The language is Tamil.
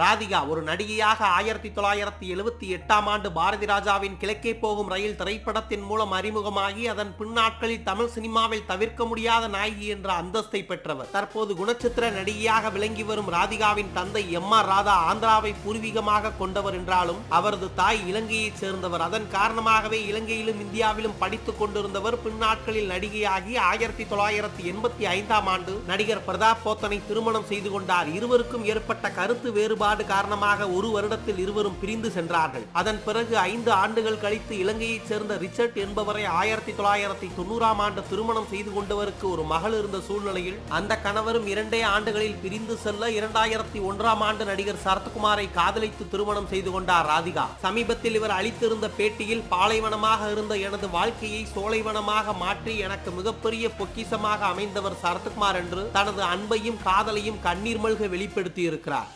ராதிகா ஒரு நடிகையாக ஆயிரத்தி தொள்ளாயிரத்தி எழுபத்தி எட்டாம் ஆண்டு பாரதி ராஜாவின் கிழக்கே போகும் ரயில் திரைப்படத்தின் மூலம் அறிமுகமாகி அதன் பின்னாட்களில் தமிழ் சினிமாவில் தவிர்க்க முடியாத நாயகி என்ற அந்தஸ்தை பெற்றவர். தற்போது குணச்சித்திர நடிகையாக விளங்கி வரும் ராதிகாவின் தந்தை எம் ஆர் ராதா ஆந்திராவை பூர்வீகமாக கொண்டவர் என்றாலும் அவரது தாய் இலங்கையைச் சேர்ந்தவர். அதன் காரணமாகவே இலங்கையிலும் இந்தியாவிலும் படித்துக் கொண்டிருந்தவர் பின்னாட்களில் நடிகையாகி ஆயிரத்தி தொள்ளாயிரத்தி எண்பத்தி ஐந்தாம் ஆண்டு நடிகர் பிரதாப் போத்தனை திருமணம் செய்து கொண்டார். இருவருக்கும் ஏற்பட்ட கருத்து வேறுபாடு காரணமாக ஒரு வருடத்தில் இருவரும் பிரிந்து சென்றார்கள். அதன் பிறகு ஐந்து ஆண்டுகள் கழித்து இலங்கையைச் சேர்ந்த ரிச்சர்ட் என்பவரை ஆயிரத்தி தொள்ளாயிரத்தி தொண்ணூறாம் ஆண்டு திருமணம் செய்து கொண்டவருக்கு ஒரு மகள் இருந்த சூழ்நிலையில் அந்த கணவரும் இரண்டே ஆண்டுகளில் பிரிந்து செல்ல இரண்டாயிரத்தி ஒன்றாம் ஆண்டு நடிகர் சரத்குமாரை காதலித்து திருமணம் செய்து கொண்டார் ராதிகா. சமீபத்தில் இவர் அளித்திருந்த பேட்டியில் பாலைவனமாக இருந்த எனது வாழ்க்கையை சோலைவனமாக மாற்றி எனக்கு மிகப்பெரிய பொக்கிஷமாக அமைந்தவர் சரத்குமார் என்று தனது அன்பையும் காதலையும் கண்ணீர் மல்க வெளிப்படுத்தியிருக்கிறார்.